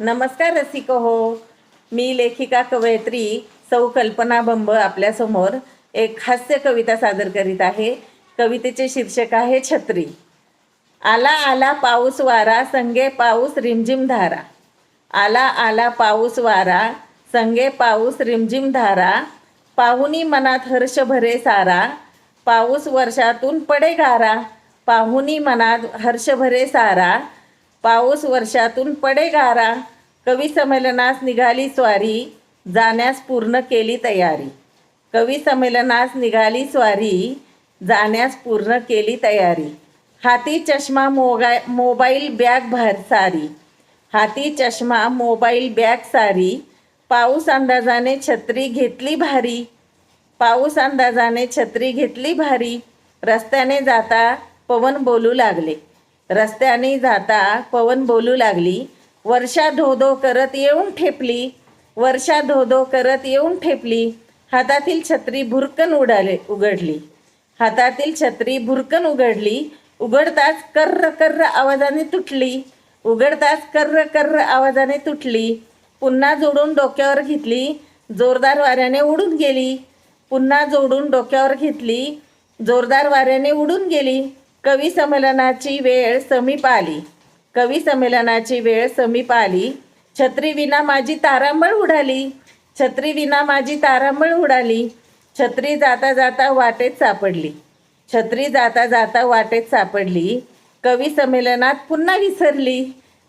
नमस्कार रसिक हो. मी लेखिका कवयित्री सौ कल्पना बंब आपल्यासमोर एक हास्य कविता सादर करीत आहे. कवितेचे शीर्षक आहे छत्री. आला आला पाऊस वारा संगे पाऊस रिमझिम धारा. आला आला पाऊस वारा संगे पाऊस रिमझिम धारा. पाहुनी मनात हर्ष भरे सारा. पाऊस वर्षातून पडे गारा. पाहुनी मनात हर्ष भरे सारा. पाऊस वर्षातून पडे गारा. कवी संमेलनास निघाली स्वारी जाण्यास पूर्ण केली तयारी. कवी संमेलनास निघाली स्वारी जाण्यास पूर्ण केली तयारी. हाती चष्मा मोगा मोबाईल बॅग भार सारी. हाती चष्मा मोबाईल बॅग सारी. पाऊस अंदाजाने छत्री घेतली भारी. पाऊस अंदाजाने छत्री घेतली भारी. रस्त्याने जाता पवन बोलू लागले. रस्त्याने जाता पवन बोलू लागली वर्षा धोधो करत येऊन ठेपली वर्षा धोधो करत येऊन ठेपली हातातील छत्री भुरकन उडाले उघडली हातातील छत्री भुरकन उघडली उघडताच कर्र कर्र आवाजाने तुटली उघडताच कर्र कर्र आवाजाने तुटली पुन्हा जोडून डोक्यावर घेतली जोरदार वाऱ्याने उडून गेली पुन्हा जोडून डोक्यावर घेतली जोरदार वाऱ्याने उडून गेली कवी संमेलनाची वेळ समीप आली. कवी संमेलनाची वेळ समीप आली. छत्री विना माझी तारांबळ उडाली. छत्री विना माझी तारांबळ उडाली. छत्री जाता जाता वाटेत सापडली. छत्री जाता जाता वाटेत सापडली. कवी संमेलनात पुन्हा विसरली.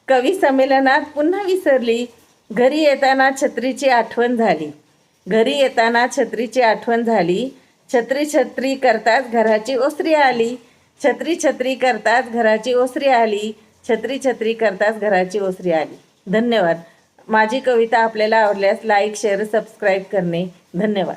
कवी संमेलनात पुन्हा विसरली. घरी येताना छत्रीची आठवण झाली. घरी येताना छत्रीची आठवण झाली. छत्री छत्री करताच घराची ओसरी आली. छत्री छत्री करताच घराची ओसरी आली. छत्री छत्री करताच घराची ओसरी आली. धन्यवाद. माझी कविता आपल्याला आवडल्यास लाईक शेअर सबस्क्राईब करणे. धन्यवाद.